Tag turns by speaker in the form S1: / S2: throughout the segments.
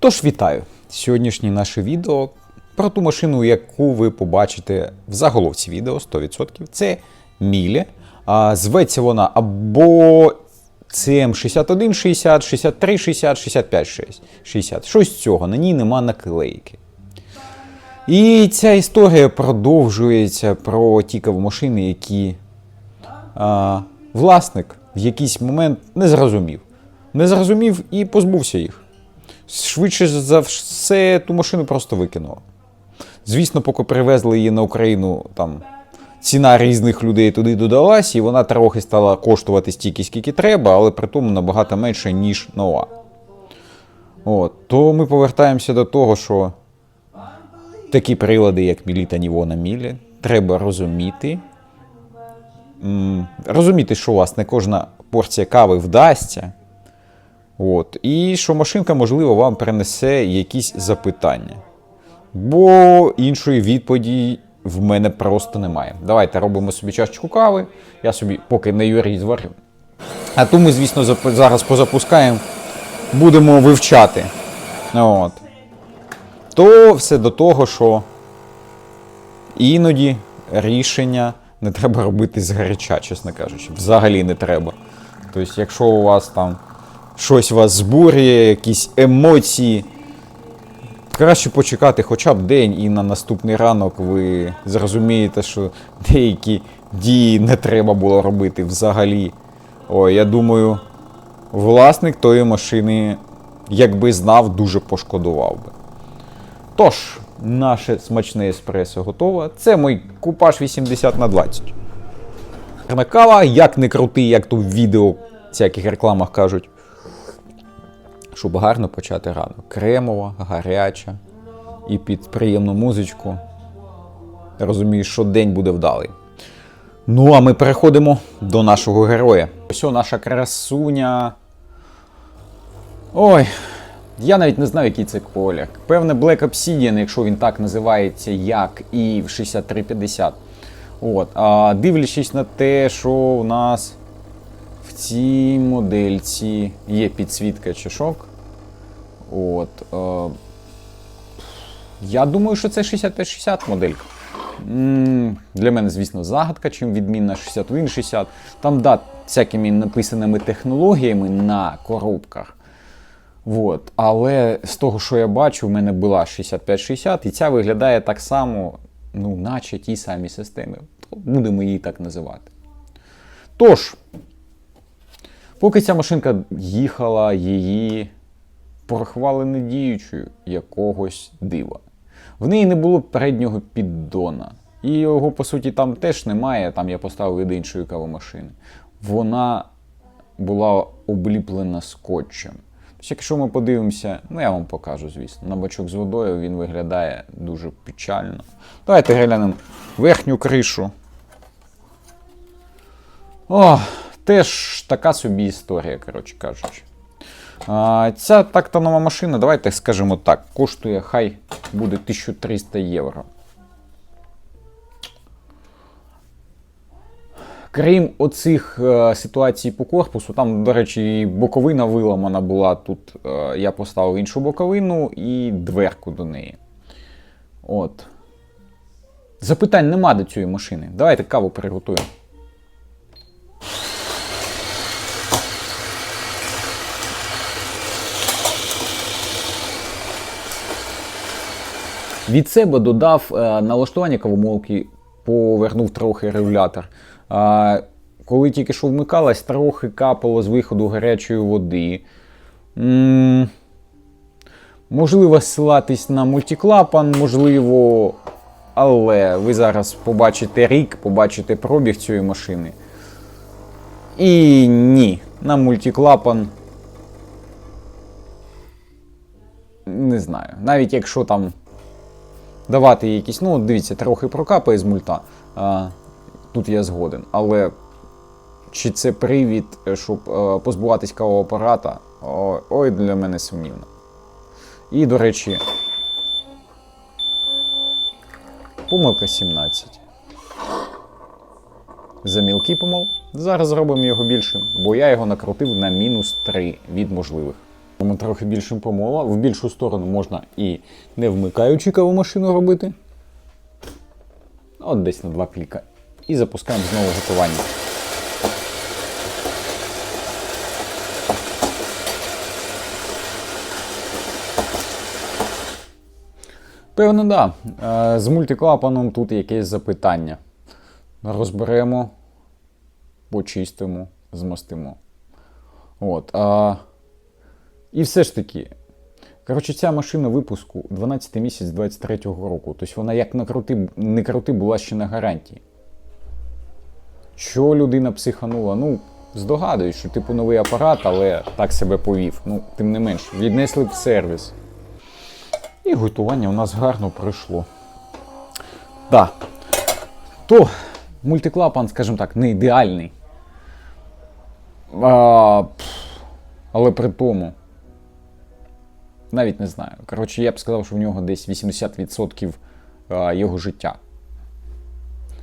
S1: Тож вітаю! Сьогоднішнє наше відео про ту машину, яку ви побачите в заголовці відео 100%. Це Мілі. Зветься вона або CM6160, 6360, 6560. Щось з цього, на ній нема наклейки. І ця історія продовжується про ті кавомашини, які а, власник в якийсь момент не зрозумів. Не зрозумів і позбувся їх. Швидше за все, ту машину просто викинуло. Звісно, поки привезли її на Україну, там ціна різних людей туди додалась, і вона трохи стала коштувати стільки, скільки треба, але при тому набагато менше, ніж нова. От. То ми повертаємося до того, що такі прилади, як Мілі та Нівона Мілі, треба розуміти. Розуміти, що у вас не кожна порція кави вдасться. От. І що машинка, можливо, вам принесе якісь запитання. Бо іншої відповіді в мене просто немає. Давайте робимо собі чашечку кави. Я собі поки не юрій зварю. А ту ми, звісно, зараз позапускаємо, будемо вивчати. От. То все до того, що іноді рішення не треба робити згаряча, чесно кажучи. Взагалі не треба. Тобто, якщо у вас там щось вас збурює, якісь емоції. Краще почекати хоча б день, і на наступний ранок ви зрозумієте, що деякі дії не треба було робити взагалі. Ой, я думаю, власник тої машини, якби знав, дуже пошкодував би. Тож, наше смачне еспресо готове. Це мій купаж 80 на 20. Гарна Кава, як не крутий, як то в відео всяких рекламах кажуть щоб гарно почати ранок. Кремова, гаряча і під приємну музичку. Розумієш, що день буде вдалий. Ну, а ми переходимо до нашого героя. Ось наша красуня. Ой, я навіть не знаю, який це колір. Певне, Black Obsidian, якщо він так називається, як і в 6350. От. А дивлячись на те, що у нас в цій модельці є підсвітка чашок. От. Е, я думаю, що це 6560 моделька. Для мене, звісно, загадка, чим відмінна 6160. Там, да, всякими написаними технологіями на коробках. Вот. Але з того, що я бачу, в мене була 6560, і ця виглядає так само, ну, наче ті самі системи. Будемо її так називати. Тож, поки ця машинка їхала, її порахували недіючою якогось дива. В неї не було переднього піддона. І його, по суті, там теж немає. Там я поставив від іншої кавомашини. Вона була обліплена скотчем. Тобто, якщо ми подивимося, ну я вам покажу, звісно, на бачок з водою він виглядає дуже печально. Давайте глянемо верхню кришу. О, теж така собі історія, коротше кажучи. Ця так-то нова машина, давайте скажемо так, коштує хай буде 1300 євро. Крім оцих е, ситуацій по корпусу, там, до речі, і боковина виламана була. Тут е, я поставив іншу боковину і дверку до неї. От. Запитань нема до цієї машини. Давайте каву приготуємо. Від себе додав е, налаштування кавомолки, повернув трохи регулятор. Коли тільки що вмикалась, трохи капало з виходу гарячої води. Можливо, ссилатись на мультиклапан, можливо, але ви зараз побачите рік, побачите пробіг цієї машини. І ні, на мультиклапан. Не знаю. Навіть якщо там давати якісь, ну, дивіться, трохи прокапає з мульта. А, тут я згоден. Але чи це привід, е, щоб е, позбуватись кавового апарата? Ой, ой, для мене сумнівно. І, до речі, помилка 17. За мілкий помол. Зараз зробимо його більшим, бо я його накрутив на мінус 3 від можливих. Тому трохи більшим помола. В більшу сторону можна і не вмикаючи кавомашину робити. От десь на два кліка. І запускаємо знову готування. Певно, да. Е, З мультиклапаном тут якесь запитання. Розберемо, почистимо, змастимо. От. І все ж таки, коротше, ця машина випуску 12 місяць 23-го року. Тобто вона як накрути, не крути була ще на гарантії. Що людина психанула? Ну, здогадуюсь, що типу новий апарат, але так себе повів. Ну, тим не менш, віднесли в сервіс. І готування у нас гарно пройшло. Так. То мультиклапан, скажімо так, не ідеальний. А, але при тому. Навіть не знаю. Коротше, я б сказав, що в нього десь 80% його життя.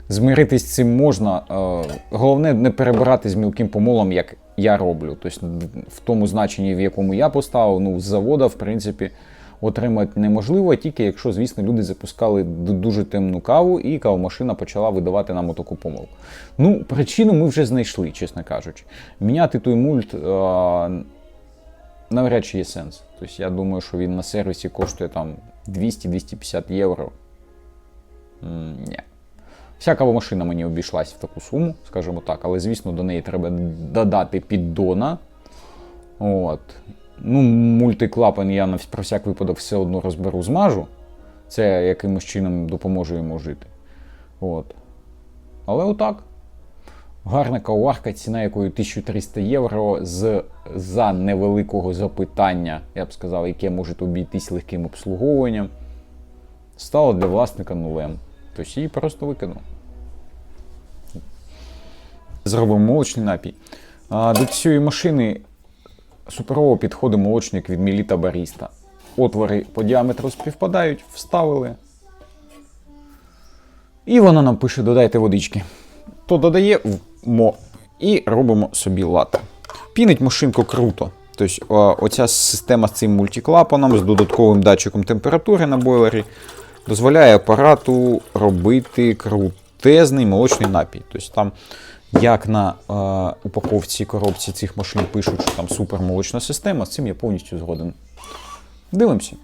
S1: Змиритись з цим можна. е, Головне не перебирати з мілким помолом, як я роблю. Тобто в тому значенні, в якому я поставив, ну, з завода, в принципі, отримати неможливо, тільки якщо, звісно, люди запускали дуже темну каву і кавомашина почала видавати нам отаку помилку. Ну, причину ми вже знайшли, чесно кажучи. Міняти той мульт е, навряд чи є сенс. Тобто я думаю, що він на сервісі коштує там 200-250 євро. Ні. Вся кавомашина мені обійшлась в таку суму, скажімо так, але звісно до неї треба додати піддона. От. Ну, мультиклапан я на про всяк випадок все одно розберу, змажу. Це якимось чином допоможе йому жити. От. Але отак. Гарна кавоварка, ціна якої 1300 євро з, за невеликого запитання, я б сказав, яке може обійтись легким обслуговуванням, стало для власника нулем. Тобто її просто викинув. Зробимо молочний напій. А, до цієї машини суперово підходить молочник від Міліта Баріста. Отвори по діаметру співпадають, вставили. І вона нам пише: додайте водички. То додаємо і робимо собі лати. Пінить машинку круто. Тобто, оця система з цим мультиклапаном, з додатковим датчиком температури на бойлері, дозволяє апарату робити крутезний молочний напій. Тобто там, як на е, упаковці коробці цих машин пишуть, що там супермолочна система, з цим я повністю згоден. Дивимося.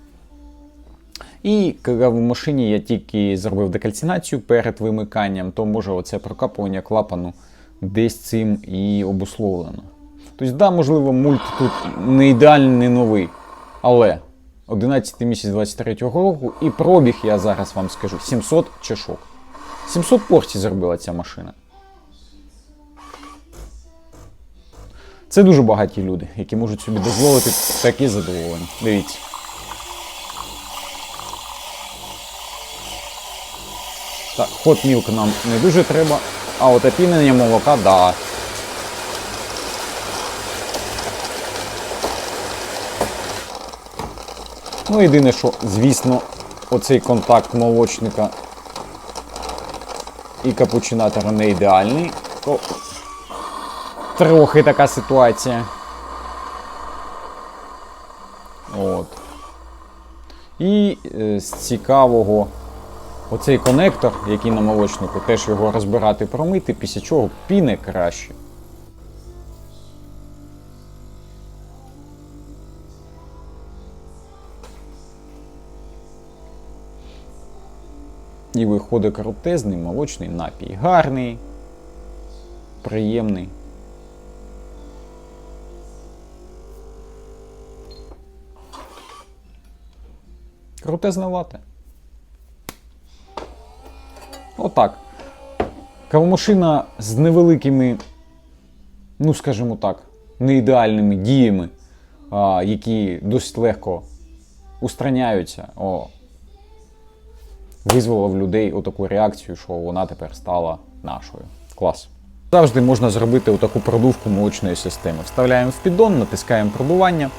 S1: І коли в машині я тільки зробив декальцинацію перед вимиканням, то може оце прокапування клапану десь цим і обусловлено. Тобто, да, можливо, мульт тут не ідеальний, не новий. Але 11 місяць 23-го року і пробіг, я зараз вам скажу, 700 чашок. 700 порцій зробила ця машина. Це дуже багаті люди, які можуть собі дозволити таке задоволення. Дивіться. Так, хот мілк нам не дуже треба, а от опінення молока, да. Ну, єдине, що, звісно, оцей контакт молочника і капучинатора не ідеальний, то трохи така ситуація. От. І е, з цікавого, оцей конектор, який на молочнику, теж його розбирати, промити, після чого піне краще. І виходить крутезний молочний напій. Гарний, приємний. Крутезна лате. Отак. Кавомашина з невеликими, ну скажімо так, неідеальними діями, а, які досить легко устраняються. О, визвала в людей отаку реакцію, що вона тепер стала нашою. Клас. Завжди можна зробити отаку продувку молочної системи. Вставляємо в піддон, натискаємо продування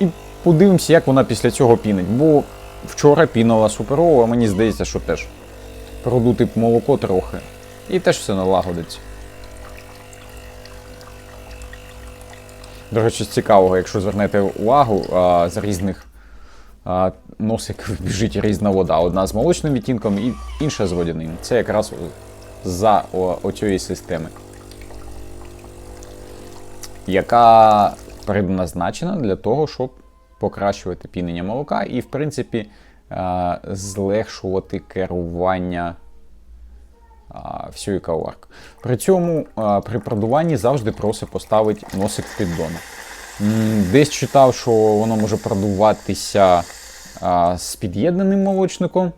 S1: і подивимося, як вона після цього пінить. Бо вчора пінила суперово, а мені здається, що теж продути молоко трохи. І теж все налагодиться. До речі, цікавого, якщо звернете увагу, а, з різних а, носиків біжить різна вода. Одна з молочним відтінком і інша з водяним. Це якраз за оцієї системи, яка предназначена для того, щоб покращувати пінення молока і, в принципі, злегшувати керування а, всією каваркою. При цьому при продуванні завжди просить поставити носик в піддон. Десь читав, що воно може продуватися з під'єднаним молочником.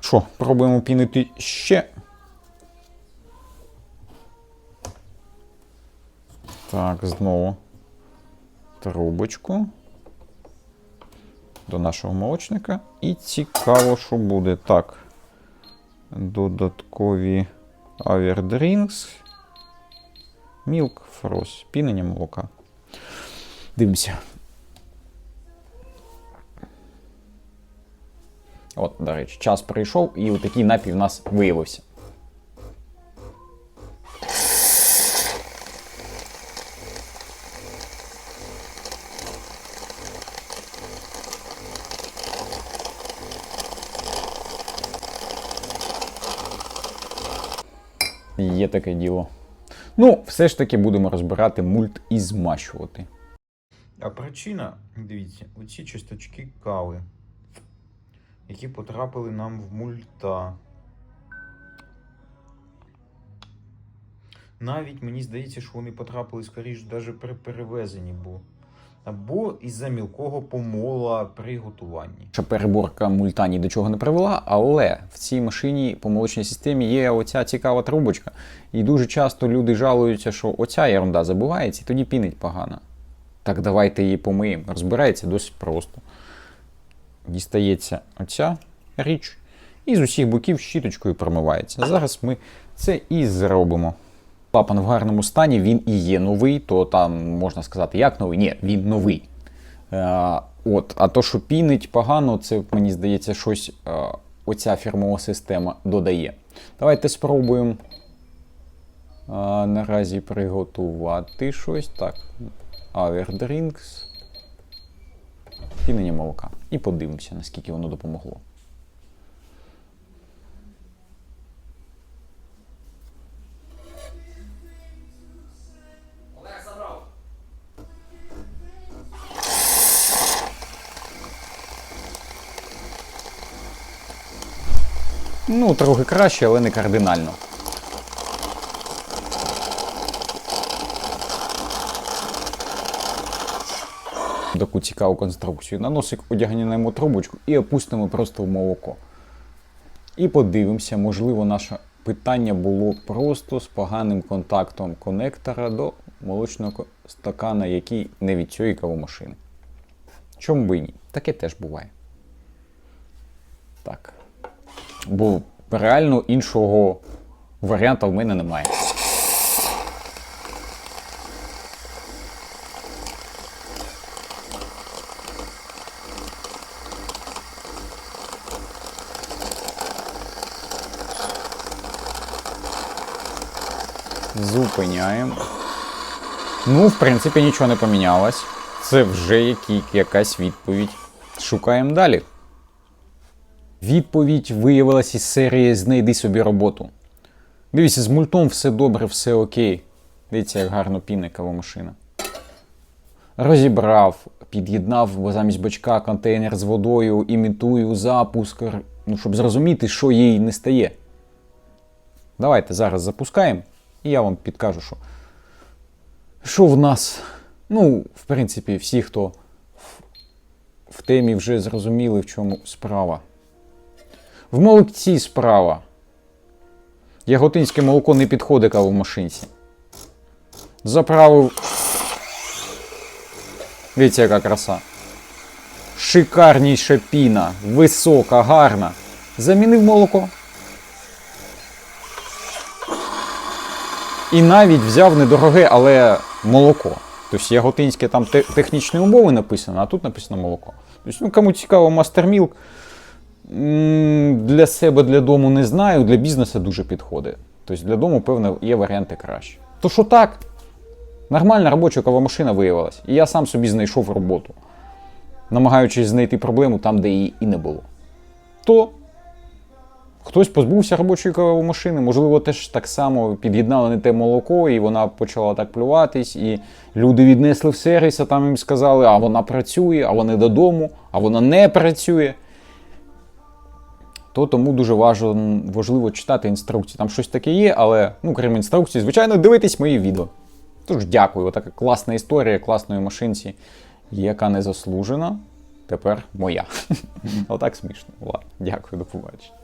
S1: Що, пробуємо пінити ще. Так, знову трубочку до нашого молочника. І цікаво, що буде. Так. Додаткові Averdrainks. Milk Frost. Пінення молока. Дивимося. От, до речі, час прийшов, і отакий напій в нас виявився. Є таке діло. Ну, все ж таки будемо розбирати мульт і змащувати.
S2: А причина, дивіться, оці часточки кави, які потрапили нам в мульта. Навіть мені здається, що вони потрапили скоріш навіть при перевезенні, бо або із-за мілкого помола при готуванні.
S1: Що переборка мульта ні до чого не привела, але в цій машині по молочній системі є оця цікава трубочка. І дуже часто люди жалуються, що оця ерунда забувається і тоді пінить погано. Так давайте її помиємо. Розбирається досить просто. Дістається оця річ, і з усіх боків щіточкою промивається. Зараз ми це і зробимо. Клапан в гарному стані, він і є новий, то там можна сказати, як новий? Ні, він новий. Е, от, а то, що пінить погано, це мені здається, щось е, оця фірмова система додає. Давайте спробуємо е, наразі приготувати щось. Так. Averdrinks. Пінення молока. І подивимося, наскільки воно допомогло. Ну, трохи краще, але не кардинально. Таку цікаву конструкцію. На носик одягнемо трубочку і опустимо просто в молоко. І подивимося, можливо, наше питання було просто з поганим контактом конектора до молочного стакана, який не від цієї кавомашини. Чому би ні? Таке теж буває. Так. Бо реально іншого варіанту в мене немає. Зупиняємо. Ну, в принципі, нічого не помінялось. Це вже якась відповідь. Шукаємо далі. Відповідь виявилася із серії Знайди собі роботу. Дивіться, з мультом все добре, все окей. Дивіться, як гарно піне кавомашина. Розібрав, під'єднав замість бачка контейнер з водою, імітую запуск, ну, щоб зрозуміти, що їй не стає. Давайте зараз запускаємо, і я вам підкажу, що, що в нас. Ну, в принципі, всі, хто в, в темі вже зрозуміли, в чому справа. В молокці справа. Яготинське молоко не підходить кавомашинці. Заправив. Дивіться, яка краса. Шикарніша піна, висока, гарна. Замінив молоко. І навіть взяв недороге, але молоко. Тобто яготинське там те- технічні умови написано, а тут написано молоко. Тобто, ну, кому цікаво, мастермілк. Для себе, для дому не знаю, для бізнесу дуже підходить. Тобто для дому, певно, є варіанти краще. То що так, Нормальна робоча кавомашина виявилась. І я сам собі знайшов роботу, намагаючись знайти проблему там, де її і не було. То хтось позбувся робочої кавомашини, можливо, теж так само під'єднали не те молоко, і вона почала так плюватись, і люди віднесли в сервіс, а там їм сказали, а вона працює, а вони додому, а вона не працює. То тому дуже важливо, важливо читати інструкції. Там щось таке є, але ну, крім інструкцій, звичайно, дивитись мої відео. Тож дякую, така класна історія класної машинці, яка не заслужена, тепер моя. Отак смішно. Ладно, дякую, до побачення.